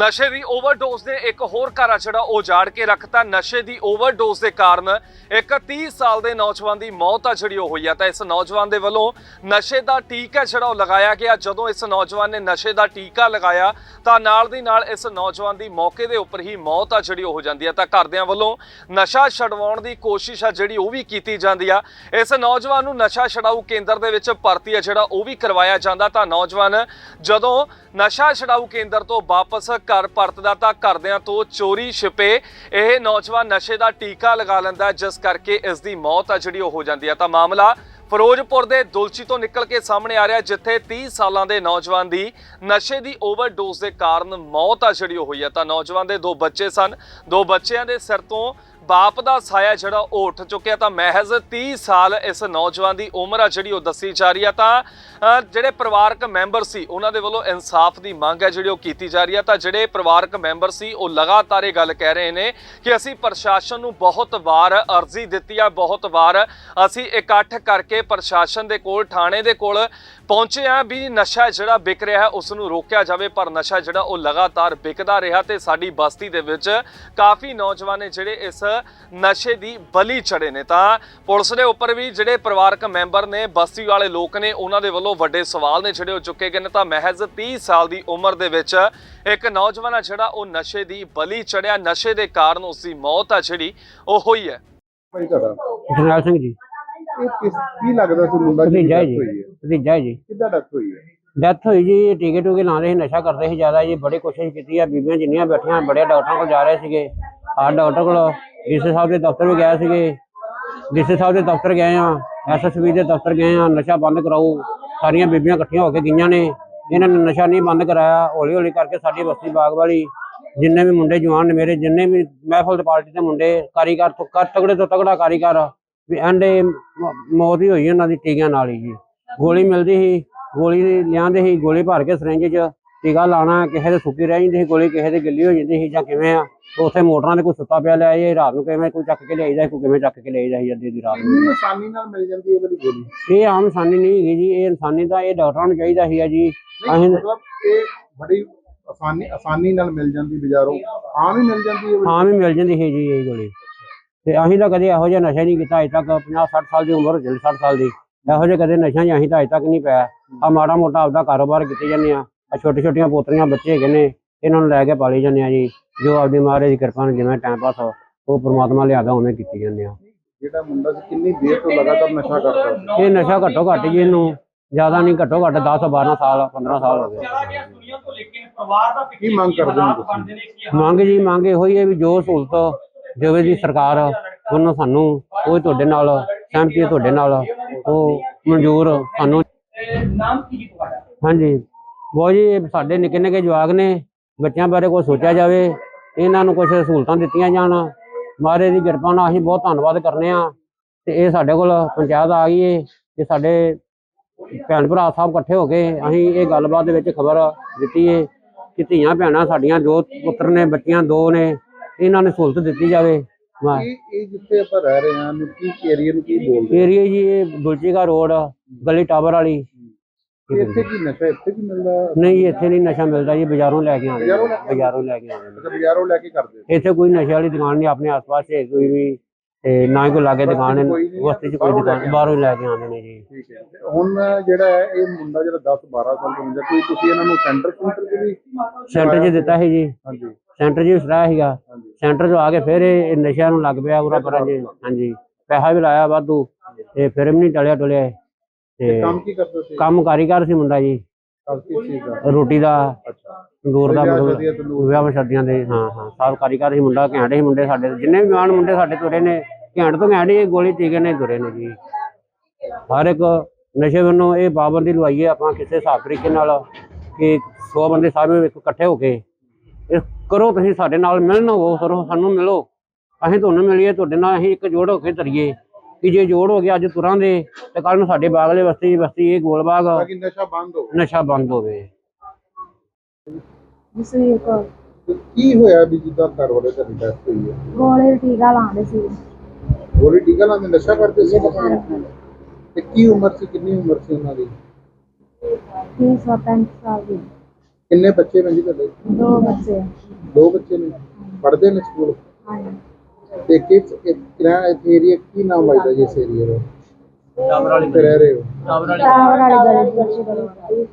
ਨਸ਼ੇ ਦੀ ਓਵਰਡੋਜ਼ ਨੇ ਇੱਕ ਹੋਰ ਘਰ ਆ ਜਿਹੜਾ ਉਜਾੜ ਕੇ ਰੱਖਤਾ। ਨਸ਼ੇ ਦੀ ਓਵਰਡੋਜ਼ ਦੇ ਕਾਰਨ ਇੱਕ 30 ਸਾਲ ਦੇ ਨੌਜਵਾਨ ਦੀ ਮੌਤ ਆ ਜਿਹੜੀ ਉਹ ਹੋਈ ਆ। ਤਾਂ ਇਸ ਨੌਜਵਾਨ ਦੇ ਵੱਲੋਂ ਨਸ਼ੇ ਦਾ ਟੀਕਾ ਜਿਹੜਾ ਉਹ ਲਗਾਇਆ ਗਿਆ। ਜਦੋਂ ਇਸ ਨੌਜਵਾਨ ਨੇ ਨਸ਼ੇ ਦਾ ਟੀਕਾ ਲਗਾਇਆ, ਤਾਂ ਨਾਲ ਦੀ ਨਾਲ ਇਸ ਨੌਜਵਾਨ ਦੀ ਮੌਕੇ ਦੇ ਉੱਪਰ ਹੀ ਮੌਤ ਆ ਜਿਹੜੀ ਉਹ ਹੋ ਜਾਂਦੀ ਆ। ਤਾਂ ਘਰਦਿਆਂ ਵੱਲੋਂ ਨਸ਼ਾ ਛਡਵਾਉਣ ਦੀ ਕੋਸ਼ਿਸ਼ ਆ ਜਿਹੜੀ ਉਹ ਵੀ ਕੀਤੀ ਜਾਂਦੀ ਆ। ਇਸ ਨੌਜਵਾਨ ਨੂੰ ਨਸ਼ਾ ਛਡਾਊ ਕੇਂਦਰ ਦੇ ਵਿੱਚ ਭਰਤੀ ਆ ਜਿਹੜਾ ਉਹ ਵੀ ਕਰਵਾਇਆ ਜਾਂਦਾ। ਤਾਂ ਨੌਜਵਾਨ ਜਦੋਂ ਨਸ਼ਾ ਛਡਾਊ ਕੇਂਦਰ ਤੋਂ ਵਾਪਸ ਘਰ ਪਰਤਦਾ ਤਾਂ ਘਰਦਿਆਂ ਤੋਂ ਚੋਰੀ ਛਿਪੇ। ਇਹ ਨੌਜਵਾਨ ਨਸ਼ੇ ਦਾ ਟੀਕਾ ਲਗਾ ਲੈਂਦਾ ਜਿਸ ਕਰਕੇ ਇਸ ਦੀ ਮੌਤ ਆ ਜਿਹੜੀ ਉਹ ਹੋ ਜਾਂਦੀ ਆ। ਤਾਂ ਮਾਮਲਾ ਫਿਰੋਜ਼ਪੁਰ ਦੇ ਦੁਲਚੀ ਤੋਂ ਨਿਕਲ ਕੇ ਸਾਹਮਣੇ ਆ ਰਿਹਾ ਜਿੱਥੇ 30 ਸਾਲਾਂ ਦੇ ਨੌਜਵਾਨ ਦੀ ਨਸ਼ੇ ਦੀ ਓਵਰਡੋਜ਼ ਦੇ ਕਾਰਨ ਮੌਤ ਆ ਜਿਹੜੀ ਉਹ ਹੋਈ ਆ। ਤਾਂ ਨੌਜਵਾਨ ਦੇ ਦੋ ਬੱਚੇ ਸਨ। ਦੋ ਬੱਚਿਆਂ ਦੇ ਸਿਰ ਤੋਂ ਬਾਪ ਦਾ ਸਾਇਆ ਜਿਹੜਾ ਉਹ ਉੱਠ ਚੁੱਕਿਆ ਤਾਂ ਮਹਿਜ਼ 30 ਸਾਲ ਇਸ ਨੌਜਵਾਨ ਦੀ ਉਮਰ ਆ ਜਿਹੜੀ ਉਹ ਦੱਸੀ ਜਾ ਰਹੀ ਆ ਤਾਂ ਜਿਹੜੇ ਪਰਿਵਾਰਕ ਮੈਂਬਰ ਸੀ ਉਹਨਾਂ ਦੇ ਵੱਲੋਂ ਇਨਸਾਫ ਦੀ ਮੰਗ ਹੈ ਜਿਹੜੀ ਉਹ ਕੀਤੀ ਜਾ ਰਹੀ ਆ ਤਾਂ ਜਿਹੜੇ ਪਰਿਵਾਰਕ ਮੈਂਬਰ ਸੀ ਉਹ ਲਗਾਤਾਰ ਇਹ ਗੱਲ ਕਹਿ ਰਹੇ ਨੇ ਕਿ ਅਸੀਂ ਪ੍ਰਸ਼ਾਸਨ ਨੂੰ ਬਹੁਤ ਵਾਰ ਅਰਜ਼ੀ ਦਿੱਤੀ ਆ, ਬਹੁਤ ਵਾਰ ਅਸੀਂ ਇਕੱਠ ਕਰਕੇ ਪ੍ਰਸ਼ਾਸਨ ਦੇ ਕੋਲ, ਥਾਣੇ ਦੇ ਕੋਲ ਪਹੁੰਚੇ ਆ ਵੀ ਨਸ਼ਾ ਜਿਹੜਾ ਵਿਕ ਰਿਹਾ ਉਸ ਨੂੰ ਰੋਕਿਆ ਜਾਵੇ ਪਰ ਨਸ਼ਾ ਜਿਹੜਾ ਉਹ ਲਗਾਤਾਰ ਵਿਕਦਾ ਰਿਹਾ ਤੇ ਸਾਡੀ ਬਸਤੀ ਦੇ ਵਿੱਚ ਕਾਫੀ ਨੌਜਵਾਨ ਨੇ ਜਿਹੜੇ ਇਸ ਨਸ਼ੇ ਦੀ ਬਲੀ ਚੜੇ ਨੇ ਤਾਂ ਪੁਲਿਸ ਦੇ ਉੱਪਰ ਵੀ ਜਿਹੜੇ ਪਰਿਵਾਰਕ ਮੈਂਬਰ ਨੇ ਬਸਤੀ ਵਾਲੇ ਲੋਕ ਨੇ ਉਹਨਾਂ ਦੇ ਵੱਲੋਂ ਵੱਡੇ ਸਵਾਲ ਨੇ ਜਿਹੜੇ ਉਹ ਚੁੱਕੇ ਗਏ ਨੇ ਤਾਂ ਮਹਿਜ਼ 30 ਸਾਲ ਦੀ ਉਮਰ ਦੇ ਵਿੱਚ ਇੱਕ ਨੌਜਵਾਨ ਆ ਜਿਹੜਾ ਉਹ ਨਸ਼ੇ ਦੀ ਬਲੀ ਚੜਿਆ ਨਸ਼ੇ ਦੇ ਕਾਰਨ ਉਸ ਦੀ ਮੌਤ ਆ ਜਿਹੜੀ ਉਹ ਹੋਈ ਹੈ। ਭਾਈ ਤੁਹਾਡਾ? ਜਰਨੈਲ ਸਿੰਘ ਜੀ। ਇਹ ਕਿਸ ਕੀ ਲੱਗਦਾ ਸੀ ਮੁੰਡਾ ਜਿਹਦੀ ਭਤੀਜਾ ਹੈ death ਜੀ। ਹੋਈ ਹੈ? ਭਤੀਜਾ ਹੈ ਜੀ। ਕਿੱਦਾਂ ਡੈਥ ਹੋਈ ਹੈ? ਡੈਥ ਹੋਈ ਜੀ ਟੀਕੇ ਟੂਕੇ ਲਾਉਂਦੇ ਸੀ ਨਸ਼ਾ ਕਰਦੇ ਸੀ ਜ਼ਿਆਦਾ ਜੀ ਬੜੀ ਕੋਸ਼ਿਸ਼ ਕੀਤੀ ਆ ਬੀਬੀਆਂ ਜਿੰਨੀਆਂ ਬੈਠੀਆਂ ਬੜੇ ਡਾਕਟਰਾਂ ਕੋਲ ਜਾ ਰਹੇ ਸੀਗੇ। ਆ ਡਾਕਟਰ ਕੋਲ ਡੀਸੀ ਸਾਹਿਬ ਦੇ ਦਫ਼ਤਰ ਵੀ ਗਏ ਸੀਗੇ ਡੀਸੀ ਸਾਹਿਬ ਦੇ ਦਫ਼ਤਰ ਗਏ ਆ ਐਸਐਸਬੀ ਦੇ ਦਫ਼ਤਰ ਗਏ ਆ, ਨਸ਼ਾ ਬੰਦ ਕਰਾਓ, ਸਾਰੀਆਂ ਬੀਬੀਆਂ ਇਕੱਠੀਆਂ ਹੋ ਕੇ ਗਈਆਂ ਨੇ, ਇਹਨਾਂ ਨੇ ਨਸ਼ਾ ਨਹੀਂ ਬੰਦ ਕਰਾਇਆ ਹੌਲੀ ਹੌਲੀ ਕਰਕੇ ਸਾਡੀ ਬਸਤੀ ਬਾਗ ਵਾਲੀ ਜਿੰਨੇ ਵੀ ਮੁੰਡੇ ਜਵਾਨ ਨੇ ਮੇਰੇ, ਜਿੰਨੇ ਵੀ ਮਹਿਫਲ ਦੇ ਪਾਰਟੀ ਦੇ ਮੁੰਡੇ, ਕਾਰੀਗਰ ਤੋਂ ਕਰ ਤਗੜੇ ਤੋਂ ਤਗੜਾ ਕਾਰੀਗਰ, ਵੀ ਐਂਡੇ ਮੌਤ ਹੀ ਹੋਈ ਉਹਨਾਂ ਦੀ ਟੀਕਿਆਂ ਨਾਲ ਹੀ ਜੀ। ਗੋਲੀ ਮਿਲਦੀ ਸੀ, ਗੋਲੀ ਲਿਆਂਦੇ ਸੀ, ਗੋਲੀ ਭਰ ਕੇ ਸਿਰੰਜ 'ਚ ਟੀਕਾ ਲਾਣਾ ਕਿਸੇ ਦੇ ਸੁੱਕੀ ਰਹਿ ਜਾਂਦੀ ਸੀ ਗੋਲੀ ਕਿਸੇ ਦੇ ਗਿੱਲੀ ਹੋ ਜਾਂਦੀ ਸੀ ਜਾਂ ਕਿਵੇਂ ਆ ਉੱਥੇ ਮੋਟਰਾਂ ਦੇ ਕੋਈ ਸੁੱਤਾ ਪਿਆ ਲਿਆ ਇਹ ਰਾਤ ਨੂੰ ਕਿਵੇਂ ਕੋਈ ਚੱਕ ਕੇ ਲਿਆਈਦਾ ਕੋਈ ਕਿਵੇਂ ਚੱਕ ਕੇ ਲਿਆਈਦਾ ਸੀ ਅੱਧੀ ਦੀ ਰਾਤ ਨੂੰ। ਆਸਾਨੀ ਨਾਲ ਮਿਲ ਜਾਂਦੀ ਹੈ ਵਾਲੀ ਗੋਲੀ? ਇਹ ਆਮ ਇਨਸਾਨੀ ਨਹੀਂ ਹੈਗੀ ਜੀ ਇਹ ਇਨਸਾਨੀ ਦਾ ਇਹ ਡਾਕਟਰਾਂ ਨੂੰ ਚਾਹੀਦਾ ਸੀ ਜੀ। ਅਸੀਂ- ਮਤਲਬ ਇਹ ਬੜੀ ਆਸਾਨੀ ਆਸਾਨੀ ਨਾਲ ਮਿਲ ਜਾਂਦੀ ਬਾਜ਼ਾਰੋਂ। ਆਮ ਹੀ ਮਿਲ ਜਾਂਦੀ ਹੈ ਵਾਲੀ ਆਮ ਹੀ ਮਿਲ ਜਾਂਦੀ ਸੀ ਜੀ ਇਹ ਗੋਲੀ। ਤੇ ਅਸੀਂ ਤਾਂ ਕਦੇ ਇਹੋ ਜਿਹਾ ਨਸ਼ਾ ਨਹੀਂ ਕੀਤਾ ਅਜੇ ਤੱਕ 50 60 ਸਾਲ ਦੀ ਉਮਰ ਹੋ ਚੱਲੀ 60 ਸਾਲ ਦੀ। ਇਹੋ ਜਿਹੇ ਕਦੇ ਨਸ਼ਾ 'ਚ ਅਸੀਂ ਤਾਂ ਅਜੇ ਤੱਕ ਨਹੀਂ ਪਿਆ। ਆ ਮਾੜਾ ਮੋਟਾ ਆਪਦਾ ਕਾਰੋਬਾਰ ਕੀਤੇ ਜਾਂਦੇ ਆ। ਆ ਛੋਟੇ ਛੋਟੀਆਂ ਪੋਤਰੀਆਂ ਬੱਚੇ ਹੈਗੇ ਨੇ ਇਹਨਾਂ ਨੂੰ ਲੈ ਕੇ ਪਾਲੀ ਜਾਂਦੇ ਆ ਜੀ। ਜੋ ਆਪਦੀ ਮਹਾਰਾਜ ਦੀ ਕਿਰਪਾ ਨਾਲ ਜਿਵੇਂ ਟਾਈਮ ਪਾਸ ਉਹ ਪ੍ਰਮਾਤਮਾ ਲਿਆਦਾ ਉਵੇਂ ਕੀਤੀ ਜਾਂਦੇ ਆ ਜਿਹੜਾ ਮੁੰਡਾ ਸੀ ਕਿੰਨੀ ਦੇਰ ਤੋਂ ਲਗਾਤਾਰ ਨਸ਼ਾ ਕਰਦਾ ਸੀ? ਇਹ ਨਸ਼ਾ ਘੱਟੋ ਘੱਟ ਜੀ ਇਹਨੂੰ ਜ਼ਿਆਦਾ ਨਹੀਂ ਘੱਟੋ ਘੱਟ 10 12 ਸਾਲ 15 ਸਾਲ ਹੋ ਗਏ। ਕੀ ਮੰਗ ਕਰਦੇ ਹੋ ਤੁਸੀਂ? ਮੰਗ ਜੀ ਮੰਗ ਇਹੋ ਹੀ ਹੈ ਵੀ ਜੋ ਸਹੂਲਤ ਦੇਵੇ ਦੀ ਸਰਕਾਰ ਉਹਨੂੰ ਸਾਨੂੰ ਉਹ ਤੁਹਾਡੇ ਨਾਲ ਸਹਿਮਤੀ ਤੁਹਾਡੇ ਨਾਲ ਉਹ ਮਨਜ਼ੂਰ ਸਾਨੂੰ। ਹਾਂਜੀ। ਬਹੁਤ ਜੀ ਸਾਡੇ ਨਿੱਕੇ ਨਿੱਕੇ ਜਵਾਕ ਨੇ ਬੱਚਿਆਂ ਬਾਰੇ ਕੋਈ ਸੋਚਿਆ ਜਾਵੇ ਇਹਨਾਂ ਨੂੰ ਕੁਝ ਸਹੂਲਤਾਂ ਦਿੱਤੀਆਂ ਜਾਣ। ਮਹਾਰਾਜ ਦੀ ਕਿਰਪਾ ਨਾਲ ਅਸੀਂ ਬਹੁਤ ਧੰਨਵਾਦ ਕਰਨੇ ਆ ਤੇ ਇਹ ਸਾਡੇ ਕੋਲ ਪੰਚਾਇਤ ਆ ਗਈ ਏ ਕਿ ਸਾਡੇ ਭੈਣ ਭਰਾ ਸਭ ਇਕੱਠੇ ਹੋ ਕੇ ਅਸੀਂ ਇਹ ਗੱਲਬਾਤ ਦੇ ਵਿੱਚ ਖਬਰ ਦਿੱਤੀ ਏ ਕਿ ਧੀਆਂ ਭੈਣਾਂ ਸਾਡੀਆਂ ਦੋ ਪੁੱਤਰ ਨੇ ਬੱਚੀਆਂ ਦੋ ਨੇ ਇਹਨਾਂ ਨੂੰ ਸਹੂਲਤ ਦਿੱਤੀ ਜਾਵੇ। ਇਹ ਇਹ ਜਿੱਥੇ ਆਪਾਂ ਰਹਿ ਰਹੇ ਹਾਂ ਨੂੰ ਕੀ ਏਰੀਆ ਨੂੰ ਕੀ ਬੋਲਦੇ ਏਰੀਆ ਜੀ ਇਹ ਦੁਲਚੀਗਾ ਰੋਡ ਗਲੀ ਟਾਵਰ ਵਾਲੀ। ਇੱਥੇ ਕੀ ਨਸ਼ਾ ਇੱਥੇ ਵੀ ਮਿਲਦਾ? ਨਹੀਂ ਇੱਥੇ ਨਹੀਂ ਨਸ਼ਾ ਮਿਲਦਾ ਜੀ ਬਾਜ਼ਾਰੋਂ ਲੈ ਕੇ ਆਉਂਦੇ ਬਾਜ਼ਾਰੋਂ ਨੇ ਲੈ ਕੇ ਬਾਜ਼ਾਰੋਂ ਲੈ ਕੇ ਆਉਂਦੇ ਨੇ ਅੱਛਾ ਬਾਜ਼ਾਰੋਂ ਲੈ ਕੇ ਕਰਦੇ ਹੋ। ਇੱਥੇ ਕੋਈ ਨਸ਼ੇ ਵਾਲੀ ਦੁਕਾਨ ਨਹੀਂ ਆਪਣੇ ਆਸ-ਪਾਸ ਹੈ ਕੋਈ ਵੀ ਤੇ ਨਾ ਹੀ ਕੋਈ ਲਾਗੇ ਦੁਕਾਨ ਹੈ ਕੋਈ ਨਹੀਂ, ਬਸਤੀ 'ਚ ਕੋਈ ਬਾਹਰੋਂ ਲੈ ਦੁਕਾਨ ਬਾਹਰੋਂ ਲੈ ਕੇ ਆਉਂਦੇ ਨੇ ਜੀ। ਠੀਕ ਹੈ ਤੇ ਹੁਣ ਜਿਹੜਾ ਹੈ ਇਹ ਮੁੰਡਾ ਜਿਹੜਾ 10 12 ਸਾਲ ਦਾ ਮੁੰਡਾ ਕੋਈ ਤੁਸੀਂ ਇਹਨਾਂ ਨੂੰ ਸੈਂਟਰ ਸੈਂਟਰ ਚ ਵੀ ਸੈਂਟਰ 'ਚ ਦਿੱਤਾ ਸੀ ਜੀ। ਹਾਂਜੀ। ਸੈਂਟਰ 'ਚ ਸਰਾਇਆ ਸੀਗਾ। ਹਾਂਜੀ। ਸੈਂਟਰ 'ਚ ਆ ਕੇ ਫਿਰ ਇਹ ਨਸ਼ਿਆਂ ਨੂੰ ਲੱਗ ਪਿਆ ਉਰਾ ਪਰਾਂ ਜੀ। ਹਾਂਜੀ। ਪੈਸਾ ਵੀ ਲਾਇਆ ਵਾਧੂ ਤੇ ਫਿਰ ਵੀ ਨਹੀਂ ਟਲਿਆ ਟੁਲਿਆ ਤੇ ਕੰਮ ਕੀ ਕਰਦੇ ਸੀ? ਕੰਮ ਕਾਰੀਗਰ ਸੀ ਮੁੰਡਾ ਜੀ। ਰੋਟੀ ਦਾ ਅੱਛਾ। ਤੰਦੂਰ ਦਾ ਵਿਆਹ ਮਤਲਬ ਸ਼ਾਦੀਆਂ, ਤੰਦੂਰ। ਵਿਆਹ ਸ਼ਾਦੀਆਂ ਦੇ ਹਾਂ ਹਾਂ ਸਭ ਕਾਰੀਗਰ ਸੀ ਮੁੰਡਾ ਘੈਂਟ ਸੀ ਮੁੰਡੇ ਸਾਡੇ ਜਿੰਨੇ ਵੀ ਜਵਾਨ ਮੁੰਡੇ ਸਾਡੇ ਤੁਰੇ ਨੇ ਘੈਂਟ ਤੋਂ ਘੈਂਟ ਹੀ ਗੋਲੀ ਟੀਕੇ ਨੇ ਤੁਰੇ ਨੇ ਜੀ। ਹਰ ਇੱਕ ਨਸ਼ੇ ਵੱਲੋਂ ਇਹ ਪਾਬੰਦੀ ਲਵਾਈਏ ਆਪਾਂ ਕਿਸੇ ਹਿਸਾਬ ਤਰੀਕੇ ਨਾਲ ਕਿ 100 ਬੰਦੇ ਸਾਰੇ ਇੱਕ ਇਕੱਠੇ ਹੋ ਕੇ ਇਹ ਕਰੋ ਤੁਸੀਂ ਸਾਡੇ ਨਾਲ ਮਿਲਣ ਹੋ ਸਰੋ ਸਾਨੂੰ ਮਿਲੋ। ਅਸੀਂ ਤੁਹਾਨੂੰ ਮਿਲੀਏ ਤੁਹਾਡੇ ਨਾਲ ਅਸੀਂ ਇੱਕ ਜੋੜ ਹੋ ਕੇ ਤਰੀਏ ਕਿ ਜੇ ਜੋੜ ਹੋ ਗਿਆ ਅੱਜ ਤੁਰਾਂ ਦੇ ਤੇ ਕੱਲ ਨੂੰ ਸਾਡੇ ਬਾਗਲੇ ਬਸਤੀ ਬਸਤੀ ਇਹ ਗੋਲਬਾਗ ਤਾਂ ਕਿ ਨਸ਼ਾ ਬੰਦ ਹੋ ਨਸ਼ਾ ਬੰਦ ਹੋਵੇ। ਜਸਵੀਰ ਕੌਰ ਤੇ ਕੀ ਹੋਇਆ ਵੀ ਜਿੱਦਾਂ ਘਰ ਵਾਲੇ ਦਾ ਡੈਥ ਹੋਈ ਹੈ? ਗੋਲੇ ਟੀਕਾ ਲਾਉਂਦੇ ਸੀ। ਗੋਲੀ ਟੀਕਾ ਲਾਉਂਦੇ ਨਸ਼ਾ ਕਰਦੇ ਸੀ? ਤੇ ਕੀ ਉਮਰ ਸੀ ਕਿੰਨੀ ਉਮਰ ਸੀ ਉਹਨਾਂ ਦੀ? 335 ਸਾਲ ਦੀ। ਕਿੰਨੇ ਬੱਚੇ ਨੇ ਜੀ ਤੁਹਾਡੇ? ਦੋ ਬੱਚੇ। ਦੋ ਬੱਚੇ ਨੇ। ਪੜ੍ਹਦੇ ਨੇ ਸਕੂਲ? ਹਾਂਜੀ। ਤੇ ਕਿਸ ਕਿਹੜਾ ਏਰੀਆ ਕੀ ਨਾਮ ਆਇਦਾ ਜੀ ਇਸ ਏਰੀਆ ਦਾ? ਟਾਵਰ ਵਾਲੀ ਰਹਿ ਰਹੇ ਹੋ? ਟਾਵਰ ਟਾਵਰ ਵਾਲੀ ਗਲੀ